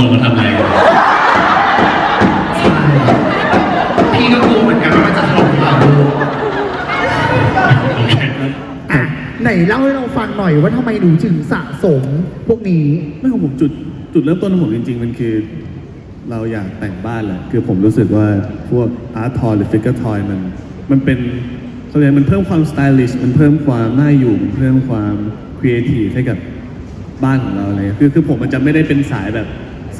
ขบวนมาทำอะไรกันใช่พี่ก็กลัวเหมือนกันว่ามันจะถล่มเราลูกโอเคอะไหนเล่าให้เราฟังหน่อยว่าทำไมหนูถึงสะสมพวกนี้ ไม่ของผมจุดจุดเริ่มต้นของผมจริงๆ มันคือ เราอยากแต่งบ้านแหละ คือผมรู้สึกว่าพวกอาร์ตทอยหรือฟิกเกอร์ทอยมัน มันเป็นเขาเรียกมันเพิ่มความสไตลิชมันเพิ่มความน่าอยู่ มันเพิ่มความครีเอทีฟให้กับบ้านของเราเลยคือคือผมมันจะไม่ได้เป็นสายแบบ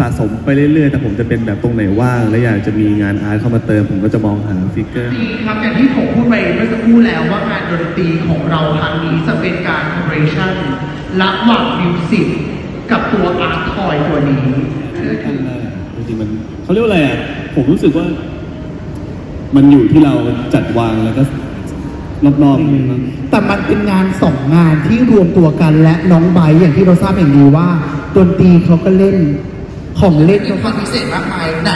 สะสมไปเรื่อยๆ แต่ผมจะเป็นแบบตรงไหนว่าง และอยากจะมีงานอาร์ตเข้ามาเติม ผมก็จะมองหาฟิกเกอร์ดีครับอย่างที่ผมพูดไปเมื่อสักครู่แล้วว่างานดนตรีของเราครั้งนี้จะเป็นการคอ l เ b ชั่นระหว่างมิวสิกกับตัวอาร์ตทอยตัวนี้จริงๆมันเขาเรียกว่าอะไรอะผมรู้สึกว่า มันอยู่ที่เราจัดวางแล้วก็รอบๆมั้งแต่มันเป็นงานสองงานที่รวมตัวกันและน้องไบร์ทอย่างที่เราทราบอย่างดีว่าดนตรีเขาก็เล่น ของเล่นมีความพิเศษมากมายไหน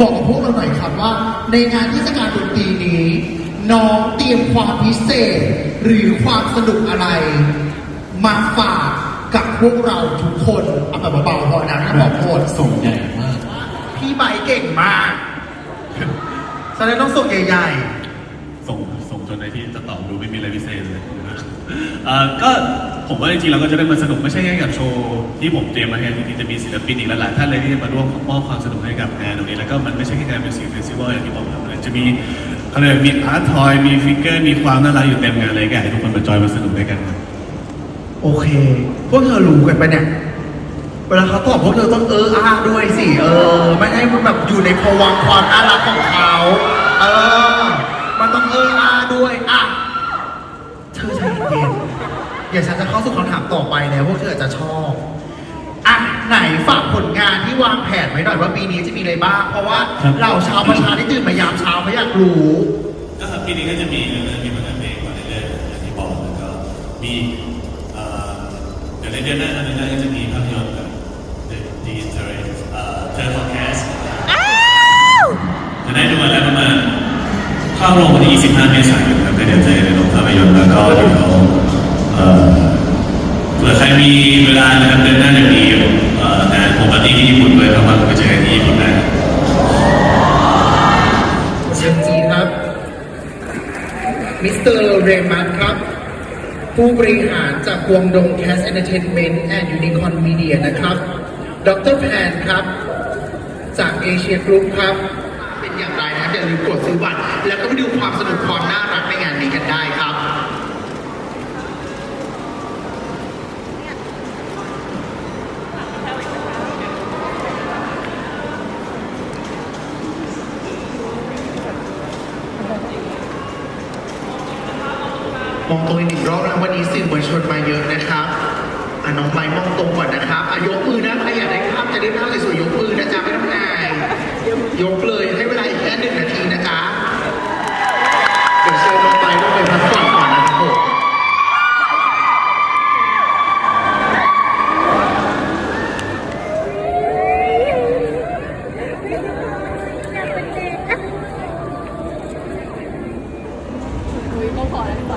บอกกับพวกเราหน่อยครับว่า ในงานเทศกาลดนตรีนี้ น้องเตรียมความพิเศษ หรือความสนุกอะไร มาฝากกับพวกเราทุกคนเอาแบบเบาๆพอนะถ้าบอกหมดส่งใหญ่มาก พี่ไบร์ทเก่งมากแสดงต้องส่งใหญ่ส่งส่งจนในที่จะตอบดูไม่มีอะไรพิเศษเลย เอ่อก็ผมว่าจริงๆเราก็จะได้มาสนุกไม่ใช่แค่กับโชว์ที่ผมเตรียมมาแค่จริงๆจะมีศิลปินอีกหลายๆท่านเลยที่จะมาร่วมมอบความสนุกให้กับงานตรงนี้แล้วก็มันไม่ใช่แค่งานมิวสิกเฟสติวัลอย่างที่บอกครับมันจะมีเขาเรียกว่ามีอาร์ตทอยมีฟิกเกอร์มีความน่ารักอยู่เต็มงานเลยก็อยากให้ทุกคนมาจอยมาสนุกด้วยกันครับ โอเค พวกเธอรู้กันปะเนี่ย เวลาเขาตอบพวกเธอต้องเอออาด้วยสิ เออ ไม่ให้มันแบบอยู่ในภวังค์ความน่ารักของเขา เออ มันต้องเอออาด้วย อะ เย็นๆอย่าฉันจะเข้าสู่คำถามต่อไปแล้วพวกเธออาจจะชอบอะไหนฝากผลงานที่วางแผนไว้หน่อยว่าปีนี้จะมีอะไรบ้าง เพราะว่าครับเหล่าชาวประชาที่ตื่นมายามเช้าเขาอยากรู้ก็ครับปีนี้ก็จะมีก็จะมีผลงานเพลงมาเรื่อยๆอย่างที่บอกแล้วก็มีเอ่อเดี๋ยวในเดือนหน้าเดือนหน้าก็จะมีภาพยนตร์กับ The The Interest เอ่อ Third Forecast จะได้ดูกันแล้วประมาณเข้าโรงวันที่25 เมษายนครับเดี๋ยวเจอในโรงภาพยน มีเวลานะครับเดือนหน้าจะมีเอ่องานโฮมปาร์ตี้ที่ญี่ปุ่นด้วยครับว่าไปเจอกันที่ญี่ปุ่นได้เชิญจีครับ มิสเตอร์เรมันครับ ผู้บริหารจากกวงดงแคสเอนเตอร์เทนเมนต์แอนด์ยูนิคอนมีเดียนะครับ ดรแพนครับ จากเอเชียกรุ๊ปครับ เป็นอย่างไรนะอย่าลืมกดซื้อบัตรแล้วก็ไปดู มองตัวอีกนึ่งรอบนะวันนี้สื่อมวลชนมาเยอะนะครับอะน้องไม้มองตรงก่อนนะครับยกมือนะใครอยากได้ภาพจะได้ภาพสวยๆยกมือนะจ๊ะไม่ต้องอายยกเลยให้เวลาอีกแค่หนึ่งนาทีนะจ๊ะเดี๋ยวเชิญน้องไม้ต้องไปพักผ่อนก่อนนะครับผมต้อขออะไรไป